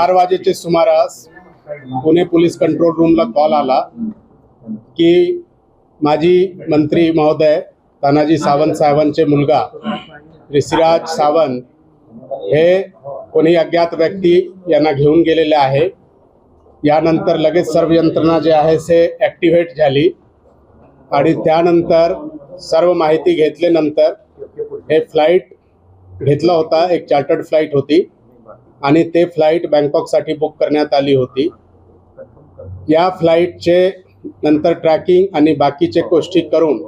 चार वाजेचे सुमारास पुणे पोलीस कंट्रोल रूमला कॉल आला की माजी मंत्री महोदय तानाजी सावंत साहेबांचे मुलगा ऋषिराज सावंत हे कोणी अज्ञात व्यक्ती यांना घेऊन गेलेले आहे. यानंतर लगेच सर्व यंत्रणा जे आहे ते ॲक्टिव्हेट झाली आणि त्यानंतर सर्व माहिती घेतल्यानंतर हे फ्लाईट घेतला होता एक चार्टर्ड फ्लाईट होती. आणि ते फ्लाईट बँकॉकसाठी बुक करण्यात आली होती. या फ्लाईटचे नंतर ट्रॅकिंग आणि बाकीचे गोष्टी करून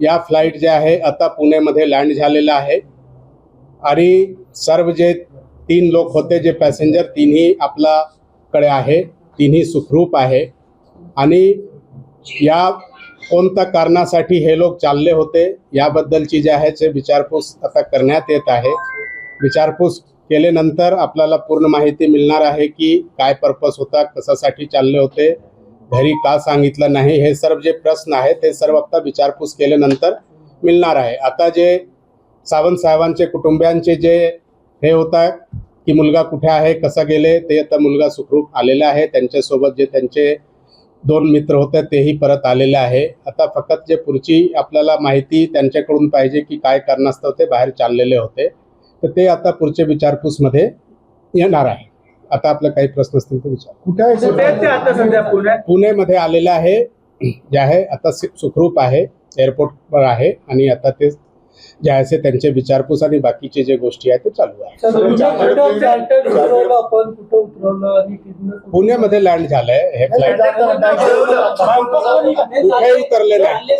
या फ्लाईट जे आहे आता पुणेमध्ये लँड झालेलं आहे. आणि सर्व जे तीन लोक होते जे पॅसेंजर तिन्ही आपल्याकडे आहे तिन्ही सुखरूप आहे. आणि या कोणत्या कारणासाठी हे लोक चालले होते याबद्दलची जे आहे ते विचारपूस आता करण्यात येत आहे विचारपूस केल्यानंतर आपल्याला पूर्ण माहिती मिळणार आहे की काय पर्पज होता कशासाठी चालले होते घरी का सांगितलं नाही हे सर्व जे प्रश्न आहेत ते सर्व आता विचारपूस केल्यानंतर मिळणार आहे. आता जे सावंत साहेबांचे कुटुंबियांचे जे हे होता की मुलगा कुठे आहे कसा गेले ते आता मुलगा सुखरूप आलेला आहे त्यांच्यासोबत जे त्यांचे दोन मित्र होते तेही परत आलेले आहे. आता फक्त जे पुढची आपल्याला माहिती त्यांच्याकडून पाहिजे की काय कारणास्तव ते बाहेर चाललेले होते. तर ते आता पुढच्या विचारपूसमध्ये येणार आहे आता आपले काही प्रश्न असतील तर विचार कुठे आहे पुणेमध्ये आलेले आहे जे आहे आता सुखरूप आहे एअरपोर्टवर आहे आणि आता ते जे आहे ते त्यांचे विचारपूस आणि बाकीचे जे गोष्टी आहेत ते चालू आहे पुण्यामध्ये लँड झालंय हे फ्लाईट कुठे उतरले नाही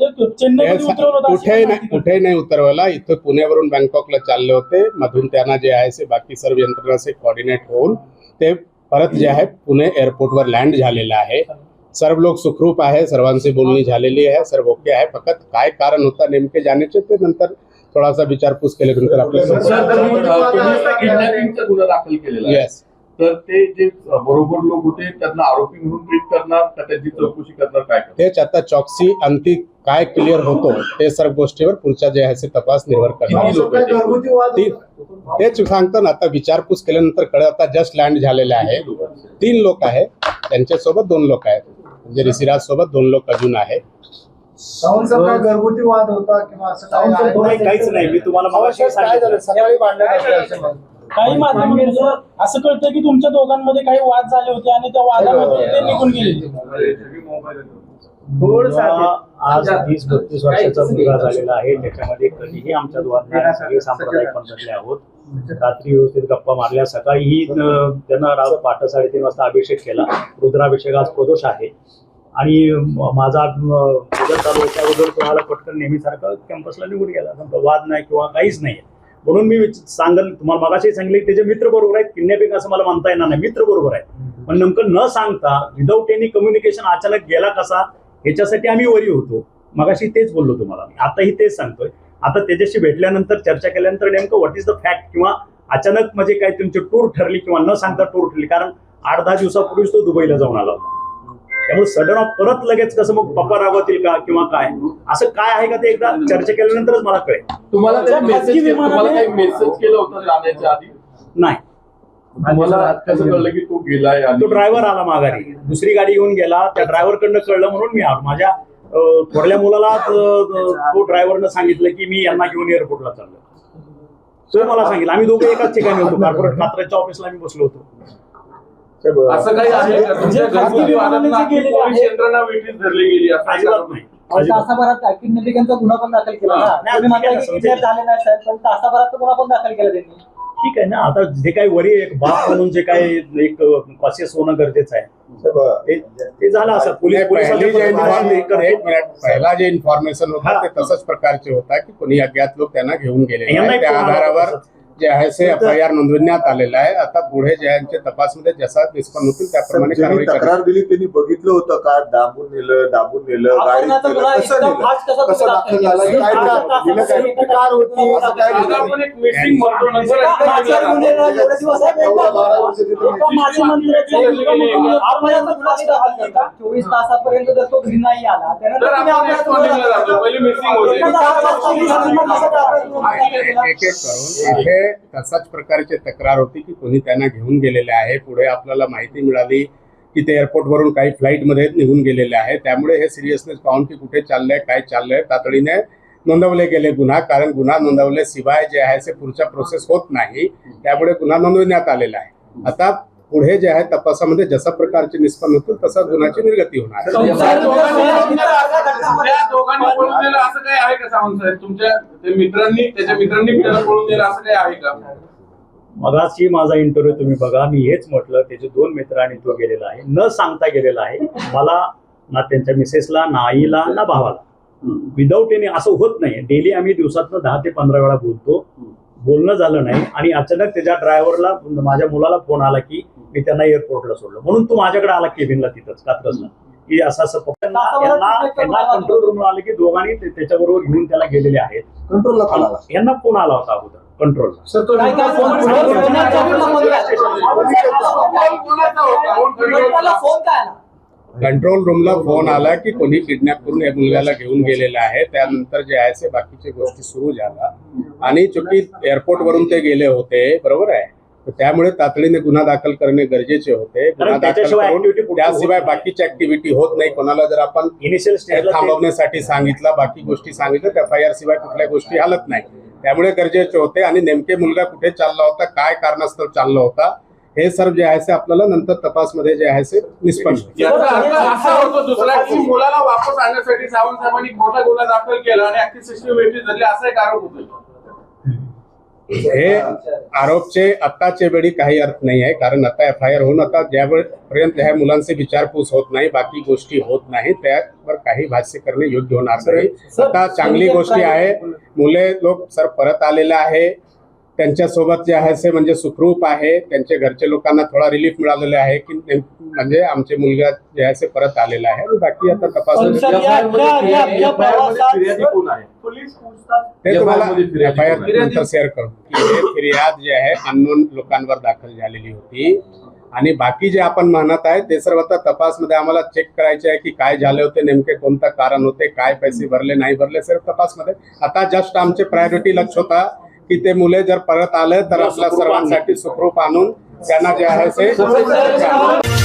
कुठेही नाही. कुठेही नाही उतरवला. इथं पुण्यावरून बँकॉकला चालले होते. मधून त्यांना जे आहे बाकी सर्व यंत्रणाचे कॉर्डिनेट होऊन ते परत जे आहे पुणे एअरपोर्टवर लँड झालेलं आहे. सर्व लोक सुखरूप आहे. सर्वांची बोलणी झालेली आहे. सर्व ओके आहे. फक्त काय कारण होता नेमके जाण्याचे ते नंतर थोडासा विचारपूस केल्यानंतर आपल्याला केलेला आहे. येस तर ते जे बरोबर लोक होते त्यांना आरोपी म्हणून ट्रीट करणार का त्यांची चौकशी करणार काय तेच आता चौकसी अंती काय क्लिअर होतो ते सर्व गोष्टीवर पुढच्या जे आहे ते तपास निर्भर करणार. आहेत? तेच सांगतो ना आता विचारपूस केल्यानंतर कळत आता जस्ट लँड झालेले आहे. तीन लोक आहे त्यांच्यासोबत दोन लोक आहेत. म्हणजे ऋषिराज सोबत दोन लोक अजून आहे सावंत साहेब काय घरगुती वाद होता किंवा असं? काहीच नाही. मी तुम्हाला. काही सर. असं कळतं की तुमच्या दोघांमध्ये काही वाद झाले होते आणि त्या वादामध्ये ते निघून गेले. आज वीस बत्तीस वर्षाचा मुलगा झालेला आहे त्याच्यामध्ये कधीही आमच्या सगळे सांप्रदायिक बनलेले आहोत. रात्री व्यवस्थित गप्पा मारल्या. सकाळीही त्यानं राव पहाटे साडेतीन वाजता अभिषेक केला. रुद्राभिषेक आज प्रदोष आहे. आणि माझा चालू होत्या अगोदर तुम्हाला पटकन नेहमीसारखं कॅम्पसला निघून गेला. समजा वाद नाही किंवा काहीच नाही. म्हणून मी सांगेल तुम्हाला मगाशी सांगितले की त्याचे मित्र बरोबर आहेत. किडनॅपिंग असं मला म्हणता येणार नाही. मित्र बरोबर आहेत. पण नेमकं न सांगता विदाऊट एनी कम्युनिकेशन अचानक गेला कसा? ह्याच्यासाठी आम्ही वरी होतो. मगाशी तेच बोललो तुम्हाला आताही तेच सांगतोय. आता त्याच्याशी भेटल्यानंतर चर्चा केल्यानंतर नेमकं व्हॉट इज द फॅक्ट किंवा अचानक म्हणजे काय तुमची टूर ठरली किंवा न सांगता टूर ठरली? कारण आठ दहा दिवसापूर्वीच तो दुबईला जाऊन आला होता. त्यामुळे सडन ऑफ परत लगेच कसं मग पप्पा रागवतील का किंवा काय? असं काय आहे का ते एकदा चर्चा केल्यानंतरच मला कळेल. तुम्हाला मेसेज विमानाने- तुम्हाला काही मेसेज केलं होतं जाण्याच्या आधी? नाही. कळलं की तो गेलाय आणि तो ड्रायव्हर आला माघारी. दुसरी गाडी घेऊन गेला. त्या ड्रायव्हर कडनं कळलं म्हणून मी आलो. माझ्या अं, थोरल्या मुलाला तो ड्रायव्हरनं सांगितलं की मी यांना घेऊन एअरपोर्टला चाललो तो मला सांगितलं. आम्ही दोघे एकाच ठिकाणी होतो. कॉर्पोरेट खात्याच्या ऑफिसला आम्ही बसलो होतो. असं काही आहे का? तुमच्या घरगुती वादांना पोलीस यंत्रणा धरली गेली असं अजिबात नाही. तासाभरात किडनॅपिंगचा गुन्हा पण दाखल केला. ना किडनॅप झाले नाही साहेब पण तासाभरात तो गुन्हा पण दाखल केला त्यांनी. ठीक आहे ना? आता जे काही वरी एक बाप म्हणून जे काही एक कॉशियस होणं गरजेचं आहे. ते- ते झालं असं. पोलीस पहिली जे इन्फॉर्मेशन एक मिनिट पहिला जे इन्फॉर्मेशन होता. ते तसंच प्रकारचे होता की कोणी अज्ञात लोक त्यांना घेऊन गेले त्या एक फोन आला आधारावर तसंच. जे आहे ते एफ आय आर नोंदवण्यात आलेला आहे आता पुढे जे आहे ते तपासमध्ये जसा निष्पन्न होतील त्याप्रमाणे कारवाई तक्रार दिली त्यांनी बघितलं होतं का दाबून नेलं दाबून नेलं गुन्हा कसं दाखल झाला हे कार होती असं काय. चोवीस तासापर्यंत जर तो घरी नाही आला त्यानंतर? एक एक करून इथे तसाच प्रकारची तक्रार होती की कोणी त्यांना घेऊन गेलेले आहे. पुढे आपल्याला माहिती मिळाली की ते एअरपोर्टवरून काही फ्लाईटमध्ये निघून गेलेले आहे. त्यामुळे हे सिरियसनेस पाहून की कुठे चाललंय काय चाललंय तातडीने नोंदवले गेले गुन्हा. कारण गुन्हा नोंदवल्याशिवाय जे आहे ते पुढच्या प्रोसेस होत नाही. त्यामुळे गुन्हा नोंदवण्यात आलेला आहे. आता पुढे जे आहे तपासामध्ये जशा प्रकारचे निष्पन्न होतील तसा गुन्ह्याची निर्गती होणार. त्या दोघांनी त्या दोघांनी पळून दिलं असं काही आहे का सावंत साहेब? तुमच्या ते मित्रांनी त्याच्या मित्रांनी त्याला पळून दिलं असं काही आहे का? मगाशी माझा इंटरव्ह्यू तुम्ही बघा मी हेच म्हटलं त्याचे दोन मित्र आणि तो गेलेला आहे. न सांगता गेलेला आहे. मला ना त्यांच्या मिसेसला ना आईला ना भावाला. विदाऊट एनी असं होत नाही. डेली आम्ही दिवसातनं दहा ते पंधरा वेळा बोलतो. बोलणं झालं नाही. आणि अचानक त्याच्या ड्रायव्हरला माझ्या मुलाला फोन आला की मी त्यांना एअरपोर्टला सोडलं म्हणून तो माझ्याकडे आला केबिनला तिथंच कात्रजला की असं असं त्यांना कंट्रोल रूम आलं की दोघांनी ते- त्याच्याबरोबर घेऊन त्याला गेलेले आहेत कंट्रोलला फोन आला यांना फोन आला होता अगोदर आला कंट्रोल रूमला फोन आला की कोणी किडनॅप करून या मुलग्याला घेऊन गेलेला आहे त्यानंतर जे आहे ते बाकीच्या गोष्टी सुरू झाल्या आणि चुकी एअरपोर्ट वरून ते गेले होते बरोबर आहे त्यामुळे तातडीने गुन्हा दाखल करणे गरजेचे होते. गुन्हा दाखल करून त्याशिवाय. बाकीची ऍक्टिव्हिटी होत नाही. कोणाला जर आपण इनिशियल थांबवण्यासाठी सांगितलं बाकी गोष्टी सांगितलं तर एफ आय आर शिवाय कुठल्या गोष्टी हालत नाही. त्यामुळे गरजेचे होते आणि नेमके मुलगा कुठे चालला होता काय कारणास्तव चालला होता हे सर्व जे आहे ते आपल्याला नंतर तपासमध्ये जे आहे ते निष्पन्न मुलाला वापस आणण्यासाठी सावंत साहेबांनी मोठा गुन्हा दाखल केला आणि असा एक आरोप होतो हे आरोपचे आत्ताचे वेळी काही अर्थ नाही आहे कारण आता एफ आय आर होऊन आता ज्यावेळेपर्यंत ह्या मुलांची विचारपूस होत नाही बाकी गोष्टी होत नाही त्यावर काही भाष्य करणे योग्य होणार नाही. आता चांगली गोष्टी आहे मुले लोक सर परत आलेले आहे. त्यांच्यासोबत जे आहे ते म्हणजे सुखरूप आहे. त्यांच्या घरचे लोकांना थोडा रिलीफ मिळालेला आहे की म्हणजे आमचे मुलगा जे आहे ते परत आलेला आहे. आणि बाकी आता तपास शेअर करू. की हे फिर्याद जे आहे अननोन लोकांवर दाखल झालेली होती. आणि बाकी जे आपण म्हणत आहे ते सर्व आता तपासमध्ये आम्हाला चेक करायचे आहे की काय झाले होते नेमके कोणतं कारण होते काय पैसे भरले नाही भरले सर्व तपासमध्ये. आता जस्ट आमचे प्रायोरिटी लक्ष होता. की ते मुले जर परत आले तर आपल्या सर्वांसाठी सुखरूप आणून त्यांना जे आहे ते